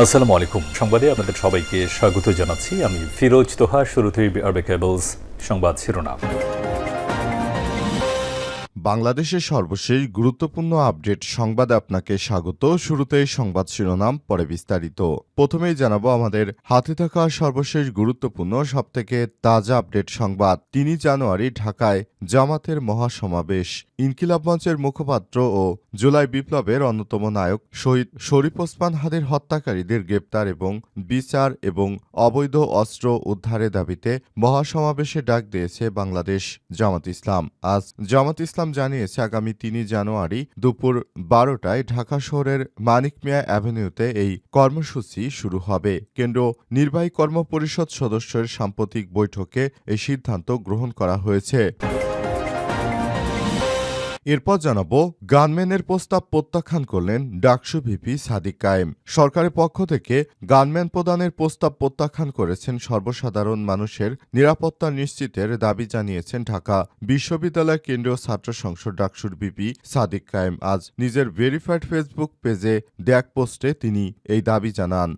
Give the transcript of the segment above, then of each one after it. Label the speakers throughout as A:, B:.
A: আসসালামু আলাইকুম। সংবাদে আপনাদের সবাইকে স্বাগত জানাচ্ছি। আমি ফিরোজ তোহা, শুরুতেই আরবে কেবলস সংবাদ শিরোনাম।
B: বাংলাদেশের সর্বশেষ গুরুত্বপূর্ণ আপডেট সংবাদ আপনাকে স্বাগত। শুরুতেই সংবাদ শিরোনাম, পরে বিস্তারিত। প্রথমেই জানাব আমাদের হাতে থাকা সর্বশেষ গুরুত্বপূর্ণ, সবথেকে তাজা আপডেট সংবাদ। তিনি জানুয়ারি ঢাকায় জামাতের মহাসমাবেশ। ইনকিলাব মঞ্চের মুখপাত্র ও জুলাই বিপ্লবের অন্যতম নায়ক শহীদ শরীফ ওসমান হাদির হত্যাকারীদের গ্রেপ্তার এবং বিচার এবং অবৈধ অস্ত্র উদ্ধারের দাবিতে মহাসমাবেশে ডাক দিয়েছে বাংলাদেশ জামাত ইসলাম। আজ জামাত ইসলাম জানিয়েছে, আগামী তিনই জানুয়ারি দুপুর বারোটায় ঢাকা শহরের মানিক মিয়া অ্যাভিনিউতে এই কর্মসূচি শুরু হবে। কেন্দ্র নির্বাহী কর্মপরিষদ সদস্যের সাম্প্রতিক বৈঠকে এই সিদ্ধান্ত গ্রহণ করা হয়েছে। এরপর জানাব, গানম্যানের প্রস্তাব প্রত্যাখ্যান করলেন ডাকসু ভিপি সাদিক কায়েম। সরকারের পক্ষ থেকে গানম্যান প্রদানের প্রস্তাব প্রত্যাখ্যান করেছেন সর্বসাধারণ মানুষের নিরাপত্তা নিশ্চিতের দাবি জানিয়েছেন ঢাকা বিশ্ববিদ্যালয় কেন্দ্রীয় ছাত্র সংসদ ডাকসুর ভিপি সাদিক কায়েম। আজ নিজের ভেরিফাইড ফেসবুক পেজে দেখ পোস্টে তিনি এই দাবি জানান।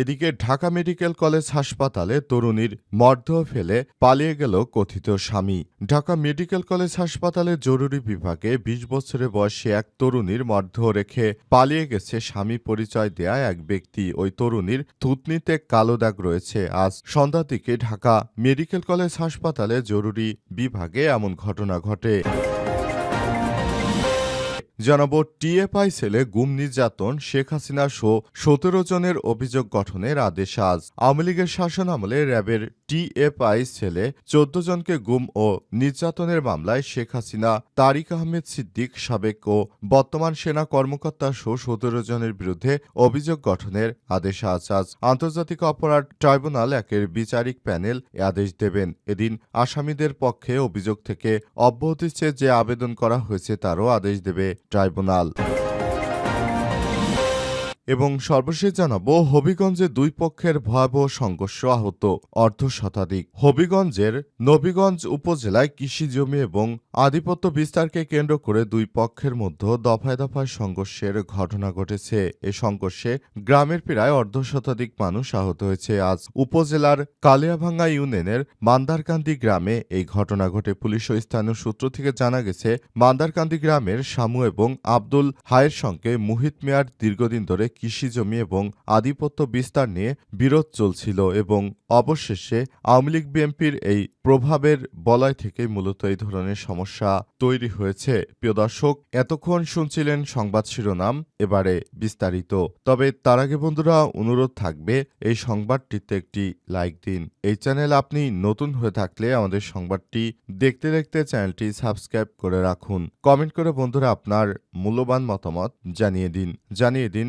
B: এদিকে ঢাকা মেডিকেল কলেজ হাসপাতালে তরুণীর মর্দেহ ফেলে পালিয়ে গেল কথিত স্বামী। ঢাকা মেডিকেল কলেজ হাসপাতালে জরুরি বিভাগে ২০ বছরের বয়সে এক তরুণীর মর্দেহ রেখে পালিয়ে গেছে স্বামী পরিচয় দেয়া এক ব্যক্তি। ওই তরুণীর থুতনিতে কালো দাগ রয়েছে। আজ সন্ধ্যার দিকে ঢাকা মেডিকেল কলেজ হাসপাতালে জরুরি বিভাগে এমন ঘটনা ঘটে। জানাব টিএফআই সেলে গুম নির্যাতন শেখ হাসিনা সহ সতেরো জনের অভিযোগ গঠনের আদেশ আজ। আওয়ামী লীগের শাসন আমলে র্যাবের টিএফআই সেলে চোদ্দ জনকে গুম ও নির্যাতনের মামলায় শেখ হাসিনা, তারিক আহমেদ সিদ্দিক, সাবেক ও বর্তমান সেনা কর্মকর্তা সহ সতেরো জনের বিরুদ্ধে অভিযোগ গঠনের আদেশ আজ। আজ আন্তর্জাতিক অপরাধ ট্রাইব্যুনাল একের বিচারিক প্যানেল আদেশ দেবেন। এদিন আসামিদের পক্ষে অভিযোগ থেকে অব্যাহতি যে আবেদন করা হয়েছে তারও আদেশ দেবে। ট্রাইব্যুনাল। এবং সর্বশেষ জানাব, হবিগঞ্জে দুই পক্ষের ভয়াবহ সংঘর্ষ আহত অর্ধ শতাধিক। হবিগঞ্জের নবীগঞ্জ উপজেলায় কৃষি জমি এবং আধিপত্য বিস্তারকে কেন্দ্র করে দুই পক্ষের মধ্যে দফায় দফায় সংঘর্ষের ঘটনা ঘটেছে। এ সংঘর্ষে গ্রামের প্রায় অর্ধ শতাধিক মানুষ আহত হয়েছে। আজ উপজেলার কালিয়াভাঙ্গা ইউনিয়নের মান্দারকান্দি গ্রামে এই ঘটনা ঘটে। পুলিশ ও স্থানীয় সূত্র থেকে জানা গেছে, মান্দারকান্দি গ্রামের শামু এবং আব্দুল হায়ের সঙ্গে মুহিত মিয়ার দীর্ঘদিন ধরে কৃষি জমি এবং আধিপত্য বিস্তার নিয়ে বিরোধ চলছিল এবং অবশেষে আওয়ামী লীগ বিএনপির এই প্রভাবের বলয় থেকে মূলত এই ধরনের সমস্যা তৈরি হয়েছে। প্রিয় দর্শক, এতক্ষণ শুনছিলেন সংবাদ শিরোনাম, এবারে বিস্তারিত। তবে তার আগে বন্ধুরা, অনুরোধ থাকবে, এই সংবাদটিতে একটি লাইক দিন। এই চ্যানেল আপনি নতুন হয়ে থাকলে আমাদের সংবাদটি দেখতে দেখতে চ্যানেলটি সাবস্ক্রাইব করে রাখুন। কমেন্ট করে বন্ধুরা আপনার মূল্যবান মতামত জানিয়ে দিন। জানিয়ে দিন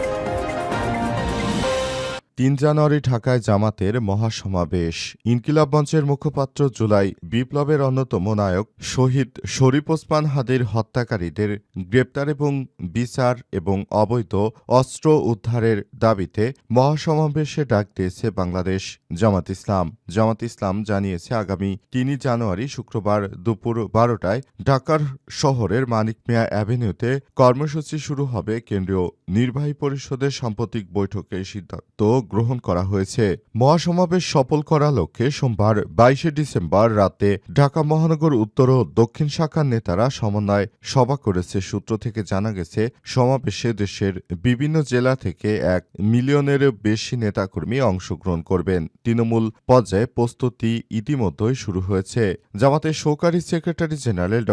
B: তিন জানুয়ারি ঢাকায় জামাতের মহাসমাবেশ। ইনকিলাব মঞ্চের মুখপাত্র জুলাই বিপ্লবের অন্যতম নায়ক শহীদ শরীফ ওসমান হাদির হত্যাকারীদের গ্রেপ্তার এবং বিচার এবং অবৈধ অস্ত্র উদ্ধারের দাবিতে মহাসমাবেশে ডাক দিয়েছে বাংলাদেশ জামাত ইসলাম। জামাত ইসলাম জানিয়েছে, আগামী তিনই জানুয়ারি শুক্রবার দুপুর বারোটায় ঢাকার শহরের মানিক মিয়া অ্যাভিনিউতে কর্মসূচি শুরু হবে। কেন্দ্রীয় নির্বাহী পরিষদের সাম্প্রতিক বৈঠকে সিদ্ধান্ত গ্রহণ করা হয়েছে। মহাসমাবেশ সফল করা লক্ষ্যে সোমবার বাইশে ডিসেম্বর রাতে ঢাকা মহানগর উত্তর ও দক্ষিণ শাখার নেতারা সমন্বয় সভা করেছে। সূত্র থেকে জানা গেছে, সমাবেশে দেশের বিভিন্ন জেলা থেকে এক মিলিয়নেরও বেশি নেতাকর্মী অংশগ্রহণ করবেন। তৃণমূল পর্যায়ে প্রস্তুতি ইতিমধ্যেই শুরু হয়েছে। জামাতের সহকারী সেক্রেটারি জেনারেল ড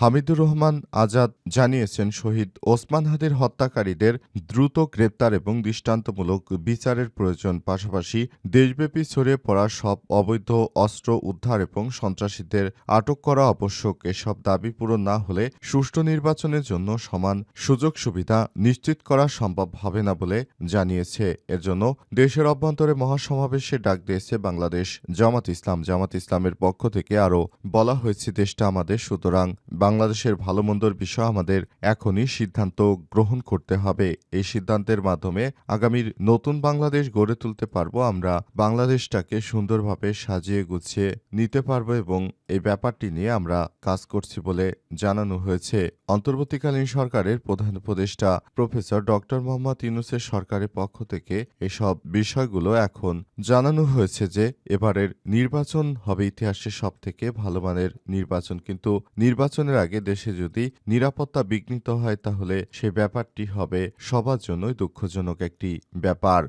B: হামিদুর রহমান আজাদ জানিয়েছেন, শহীদ ওসমান হাদির হত্যাকারীদের দ্রুত গ্রেপ্তার এবং দৃষ্টান্তমূলক বিচারের প্রয়োজন। পাশাপাশি দেশব্যাপী ছড়িয়ে পড়া সব অবৈধ অস্ত্র উদ্ধার এবং সন্ত্রাসীদের আটক করা আবশ্যক। এসব দাবি পূরণ না হলে সুষ্ঠু নির্বাচনের জন্য সমান সুযোগ সুবিধা নিশ্চিত করা সম্ভব হবে না বলে জানিয়েছে। এর জন্য দেশের অভ্যন্তরে মহাসমাবেশে ডাক দিয়েছে বাংলাদেশ জামাত ইসলাম। জামাত ইসলামের পক্ষ থেকে আরও বলা হয়েছে, দেশটা আমাদের, সুতরাং বাংলাদেশের ভালো মন্দর বিষয় আমাদের এখনই সিদ্ধান্ত গ্রহণ করতে হবে। এই সিদ্ধান্তের মাধ্যমে আগামীর নতুন বাংলাদেশ গড়ে তুলতে পারব, আমরা বাংলাদেশটাকে সুন্দরভাবে সাজিয়ে গুছিয়ে নিতে পারব এবং এই ব্যাপারটি নিয়ে আমরা কাজ করছি বলে জানানো হয়েছে। অন্তর্বর্তীকালীন সরকারের প্রধান উপদেষ্টা প্রফেসর ডক্টর মোহাম্মদ ইউনুসের সরকারের পক্ষ থেকে এসব বিষয়গুলো এখন জানানো হয়েছে যে, এবারের নির্বাচন হবে ইতিহাসের সব থেকে ভালো মানের নির্বাচন। কিন্তু নির্বাচনের আগে দেশে যদি নিরাপত্তা বিঘ্নিত হয়, তাহলে সে ব্যাপারটি হবে সবার জন্যই দুঃখজনক একটি ব্যাপার।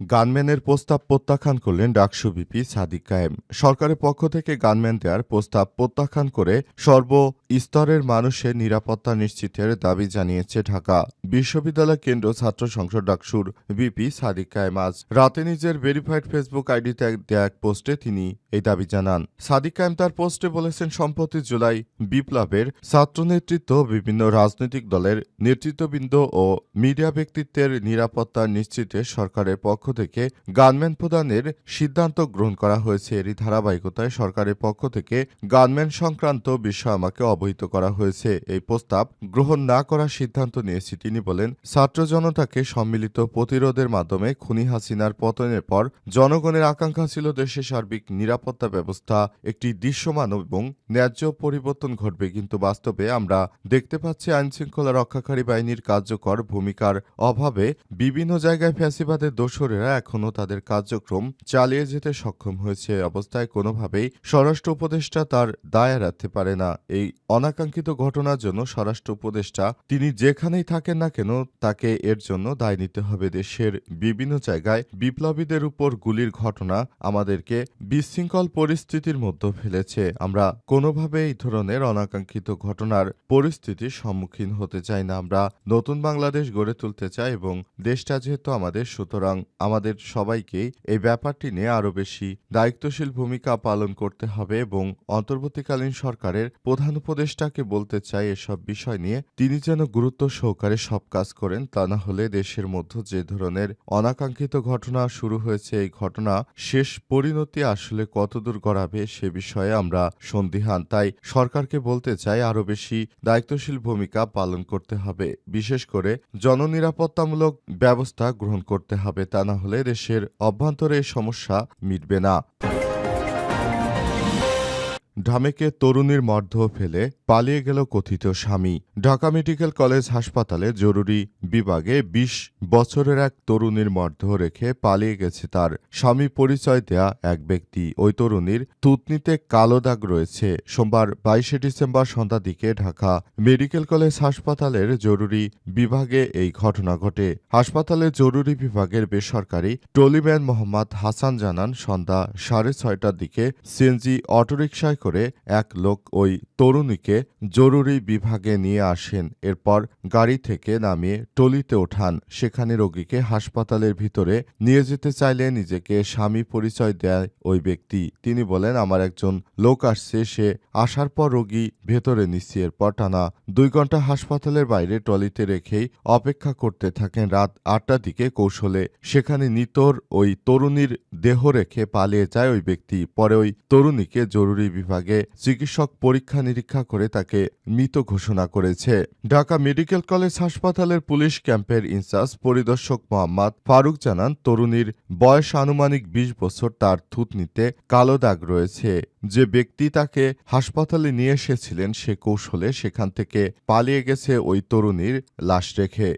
B: গানম্যানের প্রস্তাব প্রত্যাখ্যান করলেন ডাকসু বিপি সাদিক কায়েম। সরকারের পক্ষ থেকে গানম্যান দেওয়ার প্রস্তাব প্রত্যাখ্যান করে সর্ব স্তরের মানুষের নিরাপত্তা নিশ্চিতের দাবি জানিয়েছে ঢাকা। বিশ্ববিদ্যালয় কেন্দ্র ছাত্র সংসদ ডাকসুর বিপি সাদিক কায়েম আজ রাতে নিজের ভেরিফাইড ফেসবুক আইডিতে দেয়া এক পোস্টে তিনি এই দাবি জানান। সাদিক কায়েম তার পোস্টে বলেছেন, সম্প্রতি জুলাই বিপ্লবের ছাত্র নেতৃত্ব বিভিন্ন রাজনৈতিক দলের নেতৃত্ববৃন্দ ও মিডিয়া ব্যক্তিত্বের নিরাপত্তা নিশ্চিতে সরকারের পক্ষ থেকে গানম্যান প্রদানের সিদ্ধান্ত গ্রহণ করা হয়েছে। এরই ধারাবাহিকতায় সরকারের পক্ষ থেকে গানম্যান সংক্রান্ত বিষয় আমাকে অবহিত করা হয়েছে। এই প্রস্তাব গ্রহণ না করার সিদ্ধান্ত নিয়েছি তিনি বলেন, ছাত্র জনতাকে সম্মিলিত প্রতিরোধের মাধ্যমে খুনি হাসিনার পতনের পর জনগণের আকাঙ্ক্ষা ছিল দেশের সার্বিক নিরাপত্তা ব্যবস্থা একটি দৃশ্যমান এবং ন্যায্য পরিবর্তন ঘটবে। কিন্তু বাস্তবে আমরা দেখতে পাচ্ছি আইনশৃঙ্খলা রক্ষাকারী বাহিনীর কার্যকর ভূমিকার অভাবে বিভিন্ন জায়গায় ফ্যাসিবাদের দোসরেরা এখনও তাদের কার্যক্রম চালিয়ে যেতে সক্ষম হয়েছে অবস্থায় কোনোভাবেই স্বরাষ্ট্র উপদেষ্টা তার দায় এড়াতে পারে না। এই অনাকাঙ্ক্ষিত ঘটনার জন্য স্বরাষ্ট্র উপদেষ্টা তিনি যেখানেই থাকেন না কেন তাকে এর জন্য দায় নিতে হবে। দেশের বিভিন্ন জায়গায় বিপ্লবীদের উপর গুলির ঘটনা আমাদেরকে বিশৃঙ্খল পরিস্থিতির মধ্যে ফেলেছে। আমরা কোনোভাবে এই ধরনের অনাকাঙ্ক্ষিত ঘটনার পরিস্থিতির সম্মুখীন হতে চাই না। আমরা নতুন বাংলাদেশ গড়ে তুলতে চাই এবং দেশটা যেহেতু আমাদের, সুতরাং আমাদের সবাইকেই এই ব্যাপারটি নিয়ে আরও বেশি দায়িত্বশীল ভূমিকা পালন করতে হবে এবং অন্তর্বর্তীকালীন সরকারের প্রধান উপদেষ্টাকে বলতে চাই এসব বিষয় নিয়ে। তিনি যেন গুরুত্ব সহকারে সব কাজ করেন, তা না হলে দেশের মধ্যে যে ধরনের অনাকাঙ্ক্ষিত ঘটনা শুরু হয়েছে, এই ঘটনা শেষ পরিণতি আসলে কতদূর গড়াবে সে বিষয়ে আমরা সন্দিহান। তাই সরকারকে বলতে চাই আরও বেশি দায়িত্বশীল ভূমিকা পালন করতে হবে। বিশেষ করে জননিরাপত্তামূলক ব্যবস্থা গ্রহণ করতে হবে, তা না হলে দেশের অভ্যন্তরে সমস্যা মিটবে না। ঢামেকে তরুণীর মর্ধ ফেলে পালিয়ে গেল কথিত স্বামী। ঢাকা মেডিকেল কলেজ হাসপাতালে জরুরি বিভাগে ২০ বছরের এক তরুণীর মর্ধ রেখে পালিয়ে গেছে তার স্বামী পরিচয় দেয়া এক ব্যক্তি। ওই তরুণীর থুতনিতে কালো দাগ রয়েছে। সোমবার বাইশে ডিসেম্বর সন্ধ্যা দিকে ঢাকা মেডিকেল কলেজ হাসপাতালের জরুরি বিভাগে এই ঘটনা ঘটে। হাসপাতালের জরুরি বিভাগের বেসরকারি টলিম্যান মোহাম্মদ হাসান জানান, সন্ধ্যা সাড়ে ছয়টার দিকে সিএনজি অটোরিকশায় করে এক লোক ওই তরুণীকে জরুরি বিভাগে নিয়ে আসেন। এরপর গাড়ি থেকে নামিয়ে টলিতে ওঠান। সেখানে রোগীকে হাসপাতালের ভিতরে নিয়ে যেতে চাইলে নিজেকে স্বামী পরিচয় দেয় ওই ব্যক্তি। তিনি বলেন, আমার একজন লোক আসছে, সে আসার পর রোগী ভেতরে নিচ্ছে। এরপর টানা দুই ঘণ্টা হাসপাতালের বাইরে টলিতে রেখেই অপেক্ষা করতে থাকেন। রাত আটটার দিকে কৌশলে সেখানে নিতর ওই তরুণীর দেহ রেখে পালিয়ে যায় ওই ব্যক্তি। পরে ওই তরুণীকে জরুরি বিভাগে চিকিৎসক পরীক্ষা নিরীক্ষা করে তাকে মৃত ঘোষণা করেছে। ঢাকা মেডিকেল কলেজ হাসপাতালের পুলিশ ক্যাম্পের ইনচার্জ পরিদর্শক মোহাম্মদ ফারুক জানান, তরুণীর বয়স আনুমানিক ২০ বছর, তার থুতনিতে কালো দাগ রয়েছে। যে ব্যক্তি তাকে হাসপাতালে নিয়ে এসেছিলেন, সে কৌশলে সেখান থেকে পালিয়ে গেছে ওই তরুণীর লাশ রেখে।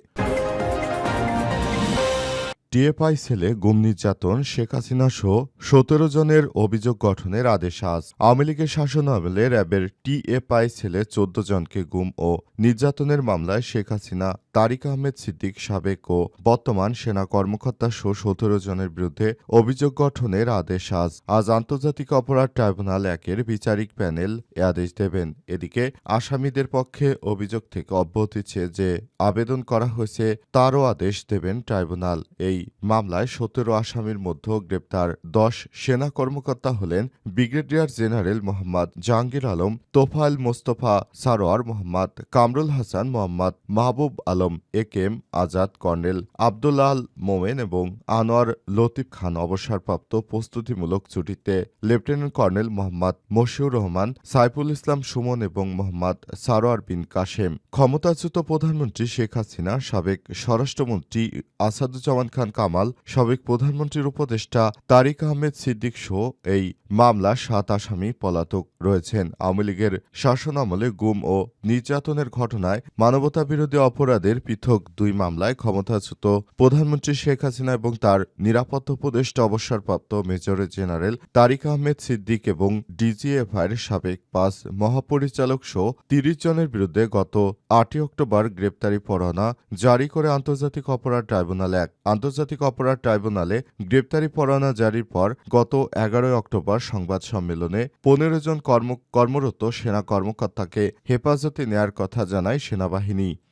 B: টিএফআই সেলে গুম নির্যাতন শেখ হাসিনা সহ সতেরো জনের অভিযোগ গঠনের আদেশ আজ। আওয়ামী লীগের শাসনামলে র্যাবের টিএফআই সেলে চোদ্দ জনকে গুম ও নির্যাতনের মামলায় শেখ হাসিনা তারিক আহমেদ সিদ্দিক সাবেক ও বর্তমান সেনা কর্মকর্তা সহ সতেরো জনের বিরুদ্ধে অভিযোগ গঠনের আদেশ আজ। আজ আন্তর্জাতিক অপরাধ ট্রাইব্যুনাল একের বিচারিক প্যানেল এ আদেশ দেবেন। এদিকে আসামিদের পক্ষে অভিযোগ থেকে অব্যাহতি চেয়ে যে আবেদন করা হয়েছে তারও আদেশ দেবেন ট্রাইব্যুনাল। এই মামলায় সতেরো আসামির মধ্যে গ্রেপ্তার দশ সেনা কর্মকর্তা হলেন brigadier general Mohammad Jahangir Alam, Tofayel Mostafa, Sarwar Mohammad, Kamrul Hasan Mohammad, Mahbub Alam A K M, Azad, colonel Abdullal Momen এবং আনোয়ার লতিফ খান অবসরপ্রাপ্ত প্রস্তুতিমূলক ছুটিতে লেফটেন্যান্ট কর্নেল মোহাম্মদ মশিউর রহমান, সাইফুল ইসলাম সুমন এবং মোহাম্মদ সারোয়ার বিন কাশেম ক্ষমতাচ্যুত প্রধানমন্ত্রী শেখ হাসিনা, সাবেক স্বরাষ্ট্রমন্ত্রী আসাদুজ্জামান খান কামাল, সাবেক প্রধানমন্ত্রীর উপদেষ্টা তারিক আহমেদ সিদ্দিক সহ এই মামলা সাত আসামি পলাতক রয়েছেন। আওয়ামী লীগের শাসনামলে গুম ও নির্যাতনের ঘটনায় মানবতাবিরোধী অপরাধের পৃথক দুই মামলায় ক্ষমতাচ্যুত প্রধানমন্ত্রী শেখ হাসিনা এবং তার নিরাপত্তা উপদেষ্টা অবসরপ্রাপ্ত মেজর জেনারেল তারিক আহমেদ সিদ্দিক এবং ডিজিএফআইয়ের সাবেক পাঁচ মহাপরিচালক সহ তিরিশ জনের বিরুদ্ধে গত আটই অক্টোবর গ্রেপ্তারি পরোয়ানা জারি করে আন্তর্জাতিক অপরাধ ট্রাইব্যুনাল এক আন্তর্জাতিক অপরাধ ট্রাইব্যুনালে গ্রেপ্তারি পরোয়ানা জারির পর গত এগারোই অক্টোবর সংবাদ সম্মেলনে পনেরো জন কর্ম, কর্মরত সেনা কর্মকর্তাকে হেফাজতে নেয়ার কথা জানায় সেনাবাহিনী।